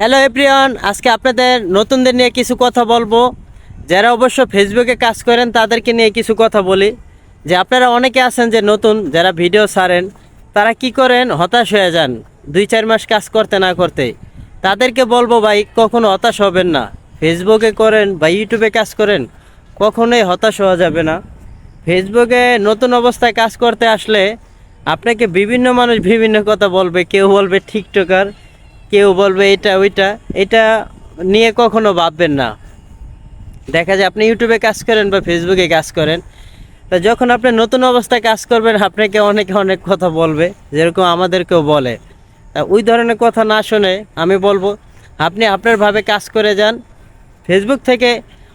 Hello এপ্রিয়ন আজকে আপনাদের নতুনদের নিয়ে কিছু কথা বলব। যারা অবশ্য ফেসবুকে কাজ করেন, তাদেরকে নিয়ে কিছু কথা বলি। যে আপনারা অনেকে আছেন যে নতুন, যারা ভিডিও ছাড়েন, তারা কি করেন? হতাশ হয়ে যান। দুই, চার মাস কাজ করতে না করতে। তাদেরকে বলব, ভাই, কখনো হতাশ হবেন না। ফেসবুকে করেন বা ইউটিউবে কাজ করেন, কখনোই হতাশ হওয়া যাবে না। ফেসবুকে নতুন অবস্থায় কাজ করতে আসলে আপনাকে বিভিন্ন মানুষ বিভিন্ন কথা বলবে। কেউ বলবে টিকটকার কেউ বলবে এটা, ওইটা। এটা নিয়ে কখনো ভাববেন না। দেখা যায় আপনি ইউটিউবে কাজ করেন বা ফেসবুকে কাজ করেন, তা যখন আপনি নতুন অবস্থায় কাজ করবেন, আপনাকে অনেকে অনেক কথা বলবে, যেরকম আমাদেরকেও বলে। তা ওই ধরনের কথা না শুনে আমি বলব, আপনি আপনার ভাবে কাজ করে যান। ফেসবুক থেকে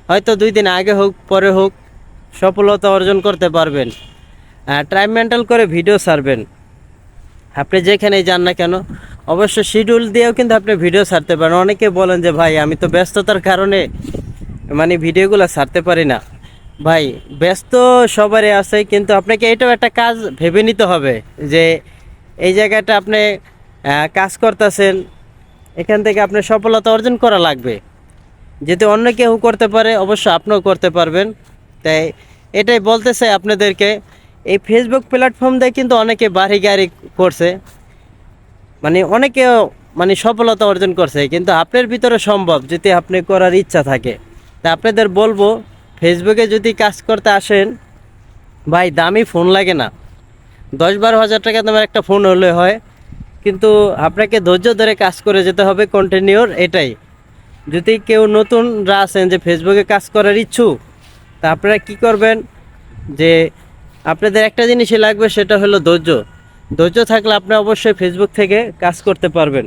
হয়তো দুই দিন আগে হোক, পরে হোক, সফলতা অর্জন করতে পারবেন। টাইম মেন্টাল করে ভিডিও ছাড়বেন। আপনি যেখানেই যান না কেন, অবশ্য শিডিউল দিয়েও কিন্তু আপনি ভিডিও ছাড়তে পারেন। অনেকে বলেন যে, ভাই, আমি তো ব্যস্ততার কারণে মানে ভিডিওগুলো ছাড়তে পারি না। ভাই, ব্যস্ত সবারই আছে, কিন্তু আপনাকে এটাও একটা কাজ ভেবে নিতে হবে যে, এই জায়গাটা আপনি কাজ করতেছেন, এখান থেকে আপনার সফলতা অর্জন করা লাগবে। যদি অন্য কেউ করতে পারে, অবশ্য আপনিও করতে পারবেন। তাই এটাই বলতে চাই আপনাদেরকে এই ফেসবুক প্ল্যাটফর্ম দিয়ে কিন্তু অনেকে বাড়ি গাড়ি করছে। মানে অনেকে মানে সফলতা অর্জন করছে। কিন্তু আপনার ভিতরে সম্ভব যদি আপনি করার ইচ্ছা থাকে। তা আপনাদের বলব ফেসবুকে যদি কাজ করতে আসেন, ভাই দামি ফোন লাগে না। দশ বারো হাজার টাকা দামের একটা ফোন হলে হয়। কিন্তু আপনাকে ধৈর্য ধরে কাজ করে যেতে হবে কন্টিনিউর এটাই। যদি কেউ নতুনরা আছেন যে ফেসবুকে কাজ করার ইচ্ছুক, তা আপনারা কী করবেন? যে আপনাদের একটা জিনিসই লাগবে, সেটা হলো ধৈর্য। ধৈর্য থাকলে আপনি অবশ্যই ফেসবুক থেকে কাজ করতে পারবেন।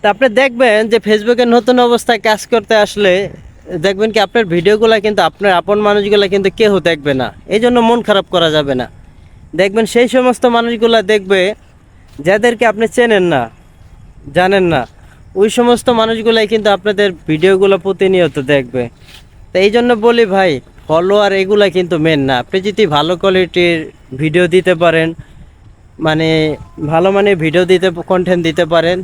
তা আপনি দেখবেন যে ফেসবুকে নতুন অবস্থায় কাজ করতে আসলে দেখবেন কি আপনার ভিডিওগুলো কিন্তু, আপনার আপন মানুষগুলো কিন্তু কেউ দেখবে না। এই জন্য মন খারাপ করা যাবে না। দেখবেন সেই সমস্ত মানুষগুলো দেখবে, যাদেরকে আপনি চেনেন না, জানেন না, ওই সমস্ত মানুষগুলাই কিন্তু আপনাদের ভিডিওগুলো প্রতিনিয়ত দেখবে। তো এই জন্য বলি ভাই ফলোয়ার এগুলা কিন্তু মেন না। আপনি যদি ভালো কোয়ালিটির ভিডিও দিতে পারেন মানে ভালো মানে ভিডিও দিতে কন্টেন্ট দিতে পারেন,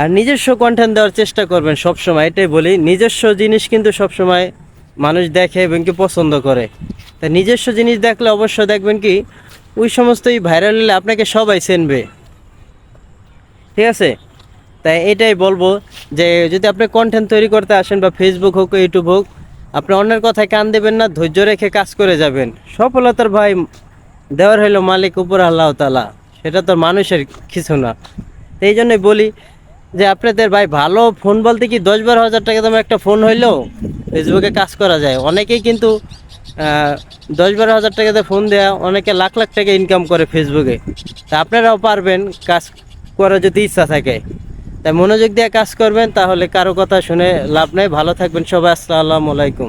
আর নিজস্ব কন্টেন্ট দেওয়ার চেষ্টা করবেন সব সময় এটাই বলি। নিজস্ব জিনিস কিন্তু সব সময় মানুষ দেখে এবং কি পছন্দ করে। তা নিজস্ব জিনিস দেখলে অবশ্য দেখবেন কি, ওই সমস্তই ভাইরাল হলে আপনাকে সবাই চেনবে। ঠিক আছে? তাই এটাই বলব যে, যদি আপনি কন্টেন্ট তৈরি করতে আসেন বা ফেসবুক হোক ইউটিউব হোক আপনি অন্যের কথায় কান দেবেন না, ধৈর্য রেখে কাজ করে যাবেন। সফলতার ভাই দেওয়ার হইল মালিক উপর আল্লাহ তালা সেটা তো মানুষের কিছু না। এই জন্যই বলি যে আপনাদের ভাই ভালো ফোন বলতে কি দশ বারো হাজার টাকা দামের একটা ফোন হইলেও ফেসবুকে কাজ করা যায়। অনেকেই কিন্তু দশ বারো হাজার টাকাতে ফোন দেয়া, অনেকে লাখ লাখ টাকা ইনকাম করে ফেসবুকে। তা আপনারাও পারবেন কাজ করার যদি ইচ্ছা থাকে। তাই মনোযোগ দিয়ে কাজ করবেন, তাহলে কারও কথা শুনে লাভ নেই। ভালো থাকবেন সবাই, আসসালামু আলাইকুম।